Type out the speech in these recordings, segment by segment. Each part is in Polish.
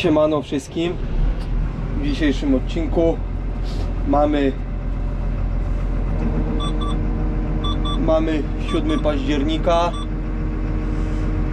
Siemano wszystkim. W dzisiejszym odcinku mamy mamy 7 października.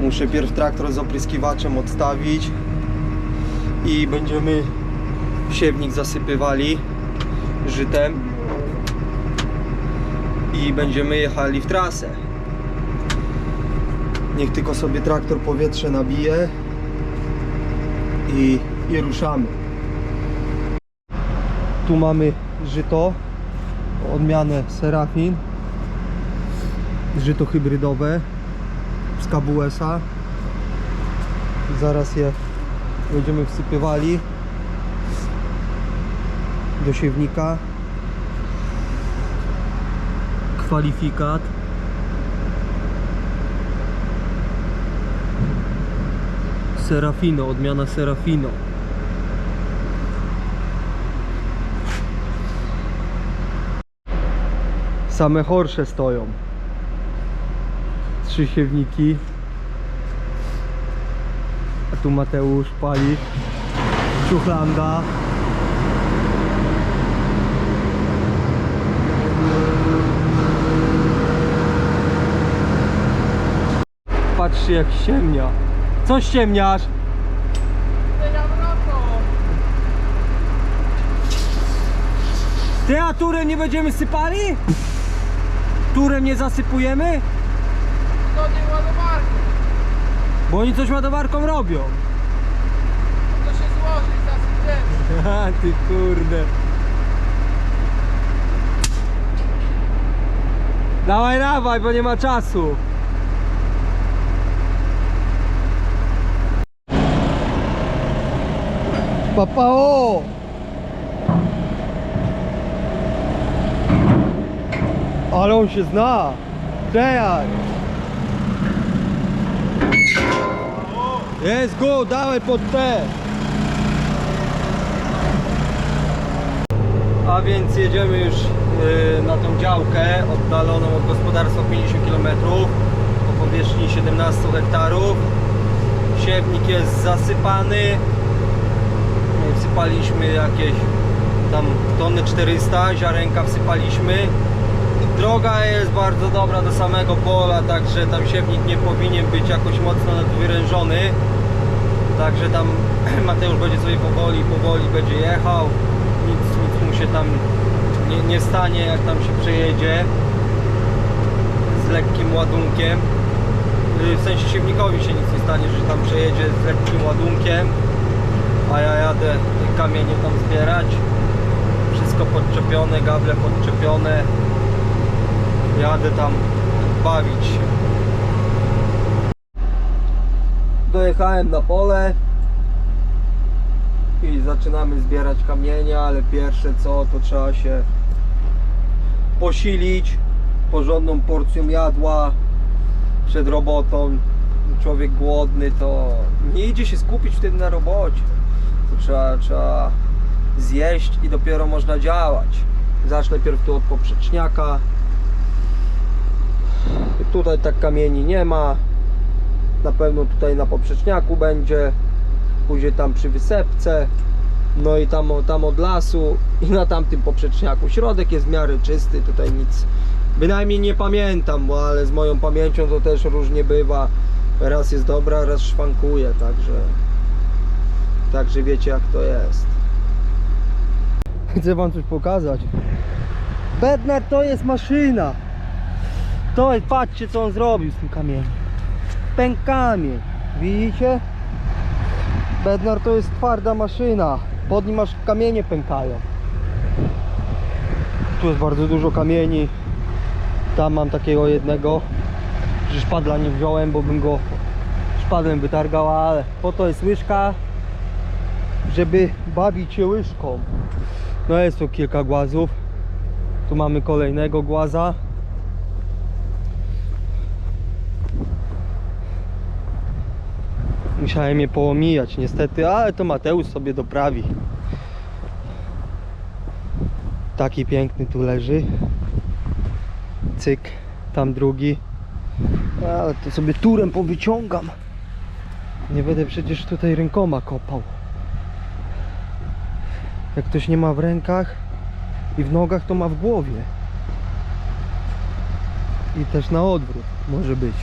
Muszę pierw traktor z opryskiwaczem odstawić i będziemy siewnik zasypywali żytem i będziemy jechali w trasę. Niech tylko sobie traktor powietrze nabije i, i ruszamy. Tu mamy żyto, odmianę Serafin, żyto hybrydowe z KWS-a. Zaraz je będziemy wsypywali do siewnika. Kwalifikat. Serafino, odmiana Serafino. Same horsze stoją. Trzy siewniki. A tu Mateusz pali. Czuchlanda. Patrzcie jak ściemnia. Co ściemniasz? Ty, a turem nie będziemy sypali? Turem nie zasypujemy? To nie ładowarką. Bo oni coś ładowarką robią. To się złoży i zasypiemy. A ty kurde. Dawaj, dawaj, bo nie ma czasu. Papao! Ale on się zna. Przejaj. Jest go, dawaj pod te. A więc jedziemy już y, na tą działkę oddaloną od gospodarstwa 50 km o powierzchni 17 hektarów. Siewnik jest zasypany. Y, Wsypaliśmy jakieś tam tony 400, ziarenka wsypaliśmy. Droga jest bardzo dobra do samego pola, także tam siewnik nie powinien być jakoś mocno nadwyrężony. Także tam Mateusz będzie sobie powoli, powoli będzie jechał. Nic, nic mu się tam nie, nie stanie, jak tam się przejedzie z lekkim ładunkiem. Yy, W sensie siewnikowi się nic nie stanie, że tam przejedzie z lekkim ładunkiem. A ja jadę te kamienie tam zbierać. Wszystko podczepione, gable podczepione. Jadę tam bawić się. Dojechałem na pole i zaczynamy zbierać kamienia, ale pierwsze co to trzeba się posilić porządną porcją jadła przed robotą. Człowiek głodny to nie idzie się skupić wtedy na robocie. To trzeba, trzeba zjeść i dopiero można działać. Zacznę pierw tu od poprzeczniaka. Tutaj tak kamieni nie ma. Na pewno tutaj na poprzeczniaku będzie. Później tam przy wysepce. No i tam, tam od lasu i na tamtym poprzeczniaku. Środek jest w miarę czysty, tutaj nic. Bynajmniej nie pamiętam, bo ale z moją pamięcią to też różnie bywa. Raz jest dobra, raz szwankuje, także. Także wiecie jak to jest. Chcę wam coś pokazać. Bednar to jest maszyna. To jest, patrzcie co on zrobił z tym kamieniem. Pękami. Widzicie? Bednar to jest twarda maszyna. Pod nim aż kamienie pękają. Tu jest bardzo dużo kamieni. Tam mam takiego jednego. Że szpadla nie wziąłem, bo bym go szpadłem wytargał, ale po to jest łyżka, żeby bawić się łyżką. No jest tu kilka głazów. Tu mamy kolejnego głaza. Musiałem je poomijać niestety, ale to Mateusz sobie doprawi. Taki piękny tu leży. Cyk, tam drugi. Ale to sobie turem powyciągam. Nie będę przecież tutaj rękoma kopał. Jak ktoś nie ma w rękach i w nogach, to ma w głowie. I też na odwrót może być.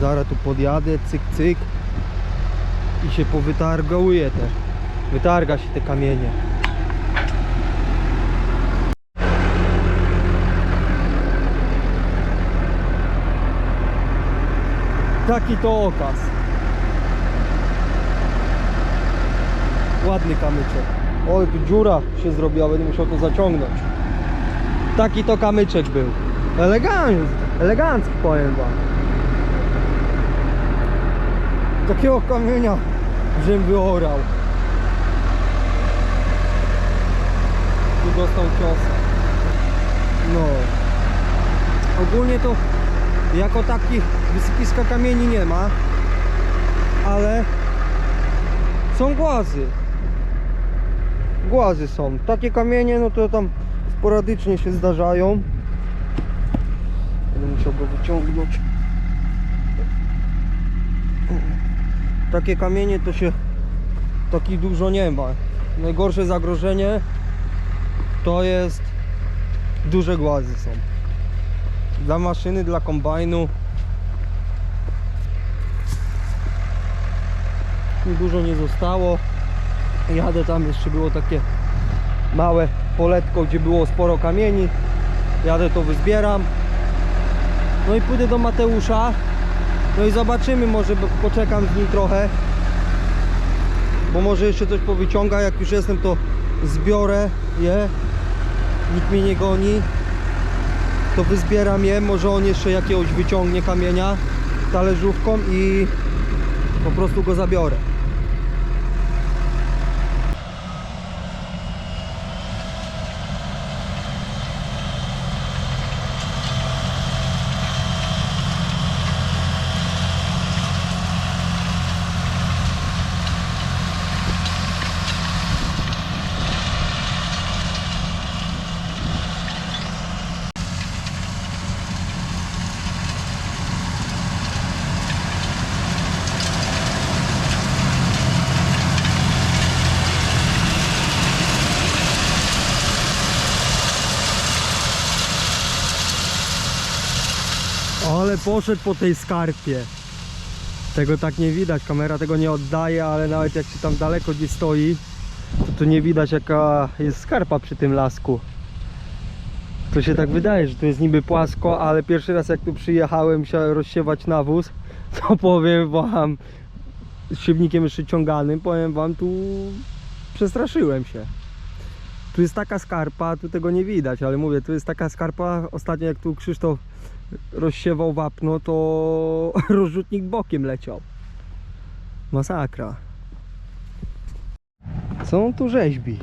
Zaraz tu podjadę, cyk, cyk. I się powytargałuje też. Wytarga się te kamienie. Taki to okaz. Ładny kamyczek. O, tu dziura się zrobiła, będę musiał to zaciągnąć. Taki to kamyczek był. Elegancki, elegancki powiem wam. Takiego kamienia, żem wyorał. Tu dostał cios. No. Ogólnie to jako takich wysypiska kamieni nie ma, ale są głazy. Głazy są. Takie kamienie, no to tam sporadycznie się zdarzają. Będę musiał go wyciągnąć. Takie kamienie to się takich dużo nie ma. Najgorsze zagrożenie to jest duże głazy są. Dla maszyny, dla kombajnu dużo nie zostało. Jadę tam jeszcze było takie małe poletko, gdzie było sporo kamieni. Jadę to wyzbieram. No i pójdę do Mateusza. No i zobaczymy, może poczekam z nim trochę. Bo może jeszcze coś powyciąga. Jak już jestem, to zbiorę je. Nikt mnie nie goni. To wyzbieram je. Może on jeszcze jakiegoś wyciągnie kamienia talerzówką i po prostu go zabiorę. Ale poszedł po tej skarpie. Tego tak nie widać, kamera tego nie oddaje, ale nawet jak się tam daleko gdzieś stoi, to tu nie widać jaka jest skarpa przy tym lasku. To się tak wydaje, że tu jest niby płasko, ale pierwszy raz jak tu przyjechałem się rozsiewać nawóz, to powiem wam, z siewnikiem jeszcze ciąganym, powiem wam, tu przestraszyłem się. Tu jest taka skarpa, tu tego nie widać, ale mówię, tu jest taka skarpa, ostatnio jak tu Krzysztof rozsiewał wapno, to rozrzutnik bokiem leciał. Masakra. Co on tu rzeźbi?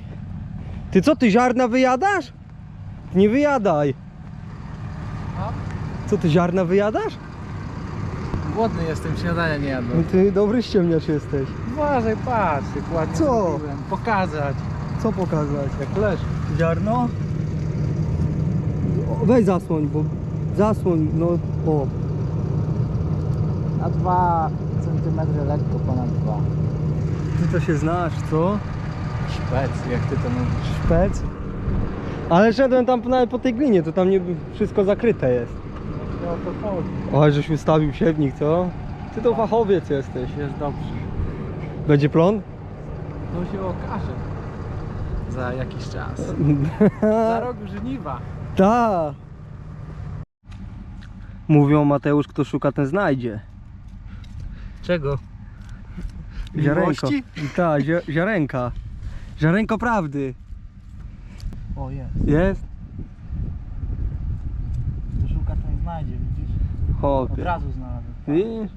Ty co, ty ziarna wyjadasz? Nie wyjadaj. Co, ty ziarna wyjadasz? Głodny jestem, śniadania nie No jadłem. ty dobry ściemniacz jesteś. Uważaj, patrz, jak ładnie Co? zrobiłem. Pokazać, Co pokazać? jak leży. Ziarno? O, weź zasłoń, bo zasłoń, no o. Na 2 cm lekko ponad 2. Ty to się znasz, co? Szpec, jak ty to mówisz. Szpec? Ale szedłem tam nawet po tej glinie, to tam nie wszystko zakryte jest. No to chodzi. O, żeś ustawił siewnik, co? Ty to fachowiec jesteś. Jest dobrze. Będzie plon? To się okaże. Za jakiś czas. Za rok żniwa. Ta. Mówią Mateusz, kto szuka, ten znajdzie. Czego? Ziarenko. Miłości? Tak, zi- ziarenka. Ziarenko prawdy. O jest. Jest? To szuka ten znajdzie, widzisz? Od razu znalazłem. Widzisz?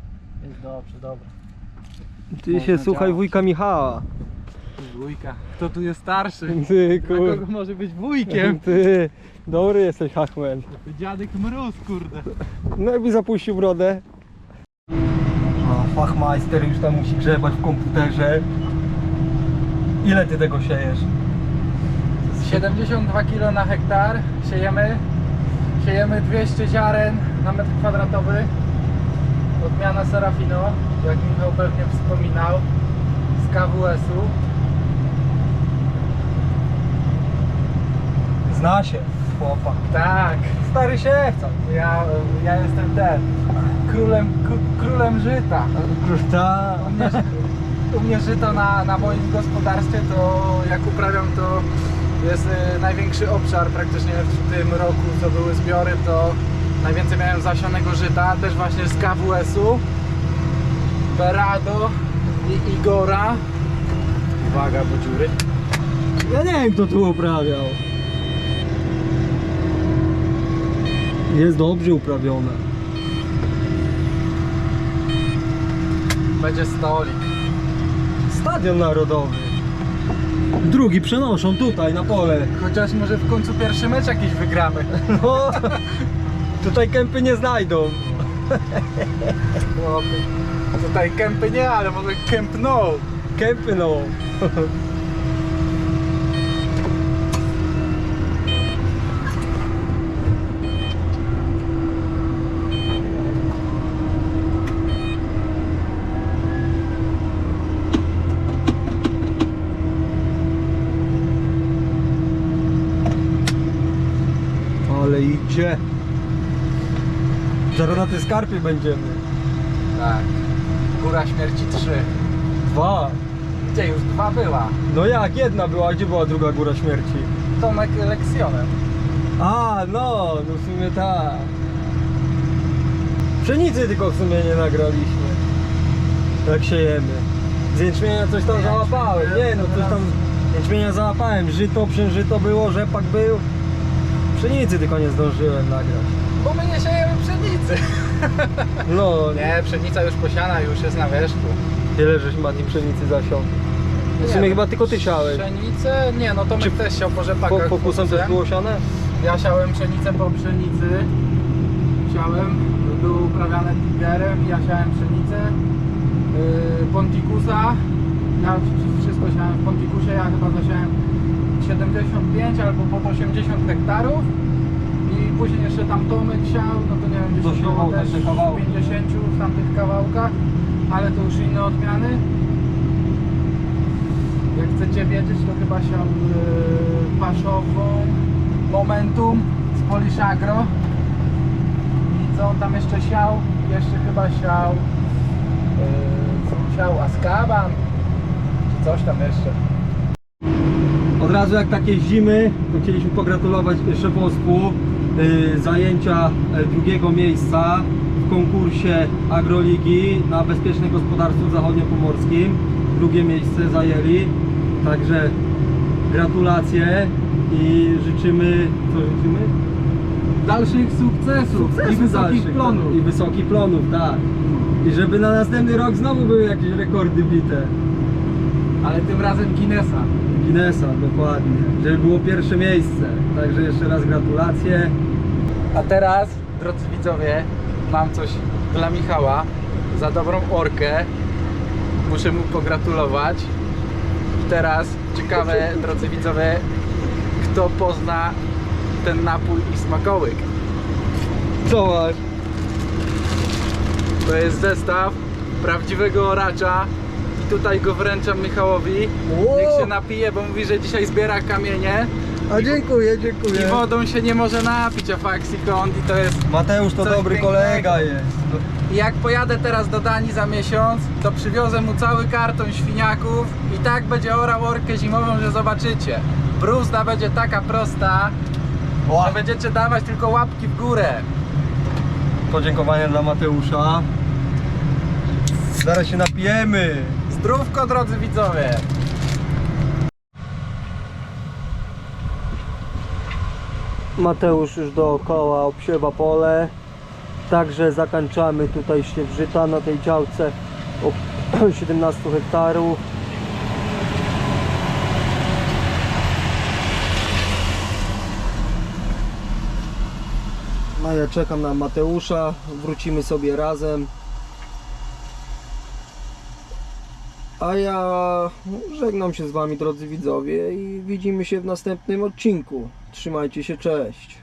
Jest dobrze, dobra. Ty się Można słuchaj działać. wujka Michała. Wujka. Kto tu jest starszy? Ty, kur... kogo może być wujkiem? Ty, dobry jesteś Hachman. Dziadek mróz, kurde. No jakby zapuścił brodę. A fachmeister już tam musi grzebać w komputerze. Ile ty tego siejesz? 72 kg na hektar siejemy. Siejemy 200 ziaren na metr kwadratowy. Odmiana Serafino, jak Michał pewnie wspominał, z KWS-u. Zna się, chłopak. Tak, Stary siewca. ja, ja jestem ten, królem, k- królem żyta. Ta. U mnie, u mnie żyto na, na moim gospodarstwie, to jak uprawiam, to jest y, największy obszar praktycznie w tym roku, co były zbiory, to najwięcej miałem zasionego żyta, też właśnie z KWS-u, Berado i Igora. Uwaga, bo dziury. Ja nie wiem kto tu uprawiał. Jest dobrze uprawione. Będzie stolik. Stadion Narodowy. Drugi przenoszą tutaj na pole. Chociaż może w końcu pierwszy mecz jakiś wygramy. No, tutaj kępy nie znajdą. Tutaj kępy nie, ale może kęp no. Kępy no. Ale idzie. Zaraz na tej skarpie będziemy. Tak. Góra śmierci 3. Dwa. Gdzie już dwa była? No jak, jedna była, a gdzie była druga góra śmierci? Tomek lekcjonem. A, no, no w sumie tak. Pszenicy tylko w sumie nie nagraliśmy. Jak siejemy. Z jęczmienia coś tam załapałem. Nie no, coś tam z jęczmienia załapałem. Żyto, przężyto było, rzepak był. Pszenicy tylko nie zdążyłem nagrać. Bo my nie siejemy pszenicy. No, Nie, pszenica już posiana, już jest na wierzchu. tyle żeś Mati pszenicy zasiał. W sumie Nie, chyba tylko ty siałeś. Pszenicę? Nie, no Tomek Czy też siał po Po, rzepakach. też było siane? Ja siałem pszenicę po pszenicy. Siałem, były uprawiane tigerem, ja siałem pszenicę. Yy, Pontikusa. Ja wsz- wszystko siałem w Pontikusie, ja chyba zasiałem 75 albo pod 80 hektarów. Później jeszcze tam Tomek siał, no to nie wiem, gdzieś około też te kawałki. 50 w tamtych kawałkach, ale to już inne odmiany. Jak chcecie wiedzieć, to chyba siał yy, paszową Momentum z Polish Agro. I co on tam jeszcze siał? Jeszcze chyba siał yy, siał? Askaban czy coś tam jeszcze. Od razu jak takie zimy, to chcieliśmy pogratulować szefostwu zajęcia e, drugiego miejsca w konkursie Agroligi na Bezpieczne Gospodarstwo Zachodniopomorskim. Drugie miejsce zajęli, także gratulacje i życzymy, co życzymy? Dalszych sukcesów, i Sukcesów wysokich dalszych, plonów. tak. I wysokich plonów, tak. I żeby na następny rok znowu były jakieś rekordy bite. Ale tym razem Guinnessa. Guinnessa, dokładnie. Żeby było pierwsze miejsce. Także jeszcze raz gratulacje. A teraz, drodzy widzowie, mam coś dla Michała za dobrą orkę. Muszę mu pogratulować. I teraz ciekawe, drodzy widzowie, kto pozna ten napój i smakołyk. Co masz? To jest zestaw prawdziwego oracza. I tutaj go wręczam Michałowi. Ło! Niech się napije, bo mówi, że dzisiaj zbiera kamienie. A dziękuję, I dziękuję. wodą się nie może napić, a Faxikond i to jest Mateusz to Coś dobry pięknego. kolega jest. I jak pojadę teraz do Danii za miesiąc, to przywiozę mu cały karton świniaków i tak będzie orał orkę zimową, że zobaczycie. Bruzda będzie taka prosta, że będziecie dawać tylko łapki w górę. Podziękowania dla Mateusza. Zaraz się napijemy. Zdrówko, drodzy widzowie! Mateusz już dookoła obsiewa pole. Także zakończamy tutaj wrzyta na tej działce o 17 hektarów. No ja czekam na Mateusza, wrócimy sobie razem. A ja żegnam się z Wami drodzy widzowie i widzimy się w następnym odcinku. Trzymajcie się, cześć.